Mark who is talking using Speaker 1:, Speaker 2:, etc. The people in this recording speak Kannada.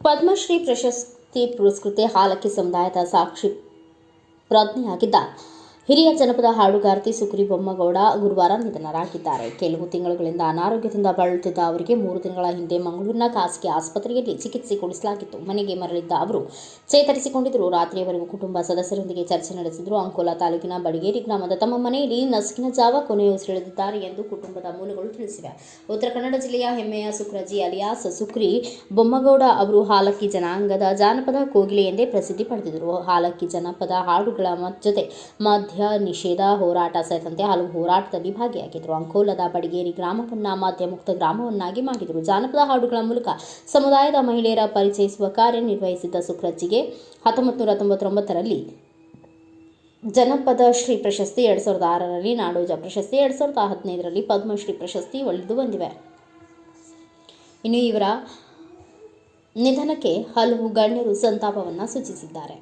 Speaker 1: ಪದ್ಮಶ್ರೀ ಪ್ರಶಸ್ತಿ ಪುರಸ್ಕೃತೆ ಹಾಲಕ್ಕಿ ಸಮುದಾಯದ ಸಾಕ್ಷಿ ಪ್ರಜ್ಞೆಯಾಗಿದ್ದ ಹಿರಿಯ ಜನಪದ ಹಾಡುಗಾರ್ತಿ ಸುಕ್ರಿ ಬೊಮ್ಮಗೌಡ ಗುರುವಾರ ನಿಧನರಾಗಿದ್ದಾರೆ. ಕೆಲವು ತಿಂಗಳುಗಳಿಂದ ಅನಾರೋಗ್ಯದಿಂದ ಬಳಲುತ್ತಿದ್ದ ಅವರಿಗೆ ಮೂರು ತಿಂಗಳ ಹಿಂದೆ ಮಂಗಳೂರಿನ ಖಾಸಗಿ ಆಸ್ಪತ್ರೆಯಲ್ಲಿ ಚಿಕಿತ್ಸೆ ಕೊಡಿಸಲಾಗಿತ್ತು. ಮನೆಗೆ ಮರಳಿದ್ದ ಅವರು, ಚೇತರಿಸಿಕೊಂಡಿದ್ದರು. ರಾತ್ರಿಯವರೆಗೂ ಕುಟುಂಬ ಸದಸ್ಯರೊಂದಿಗೆ ಚರ್ಚೆ ನಡೆಸಿದ್ರು. ಅಂಕೋಲಾ ತಾಲೂಕಿನ ಬಡಿಗೇರಿ ಗ್ರಾಮದ ತಮ್ಮ ಮನೆಯಲ್ಲಿ ನಸುಕಿನ ಜಾವ ಕೊನೆಯುಸಿರೆಳೆದಿದ್ದಾರೆ ಎಂದು ಕುಟುಂಬದ ಮೂಲಗಳು ತಿಳಿಸಿವೆ. ಉತ್ತರ ಕನ್ನಡ ಜಿಲ್ಲೆಯ ಹೆಮ್ಮೆಯ ಸುಕ್ರಜಿ ಅಲಿಯಾಸ್, ಸುಕ್ರಿ ಬೊಮ್ಮಗೌಡ ಅವರು ಹಾಲಕ್ಕಿ ಜನಾಂಗದ ಜಾನಪದ ಕೋಗಿಲೆ ಎಂದೇ ಪ್ರಸಿದ್ಧಿ ಪಡೆದಿದ್ದರು. ಹಾಲಕ್ಕಿ ಜನಪದ ಹಾಡುಗಳ ಜೊತೆ ಜೊತೆ ಮದ್ಯ ನಿಷೇಧ ಹೋರಾಟ ಸೇರಿದಂತೆ ಹಲವು ಹೋರಾಟದಲ್ಲಿ ಭಾಗಿಯಾಗಿದ್ದರು ಅಂಕೋಲದ ಬಡಗೇರಿ ಗ್ರಾಮವನ್ನು ಮದ್ಯ ಮುಕ್ತ ಗ್ರಾಮವನ್ನಾಗಿ ಮಾಡಿದರು. ಜಾನಪದ ಹಾಡುಗಳ ಮೂಲಕ ಸಮುದಾಯದ ಮಹಿಳೆಯರ ಪರಿಚಯಿಸುವ ಕಾರ್ಯ ನಿರ್ವಹಿಸಿದ್ದ ಸುಕ್ರಜ್ಜಿಗೆ ಹತ್ತೊಂಬತ್ತು ನೂರ ತೊಂಬತ್ತೊಂಬತ್ತರಲ್ಲಿ ಜನಪದ ಶ್ರೀ ಪ್ರಶಸ್ತಿ ಎರಡು ಸಾವಿರದ ಆರರಲ್ಲಿ, ನಾಡೋಜ ಪ್ರಶಸ್ತಿ ಎರಡು ಸಾವಿರದ ಹದಿನೈದರಲ್ಲಿ ಪದ್ಮಶ್ರೀ ಪ್ರಶಸ್ತಿ ಒಳಿದು ಬಂದಿವೆ. ಇನ್ನು ಇವರ ನಿಧನಕ್ಕೆ ಹಲವು ಗಣ್ಯರು ಸಂತಾಪವನ್ನು ಸೂಚಿಸಿದ್ದಾರೆ.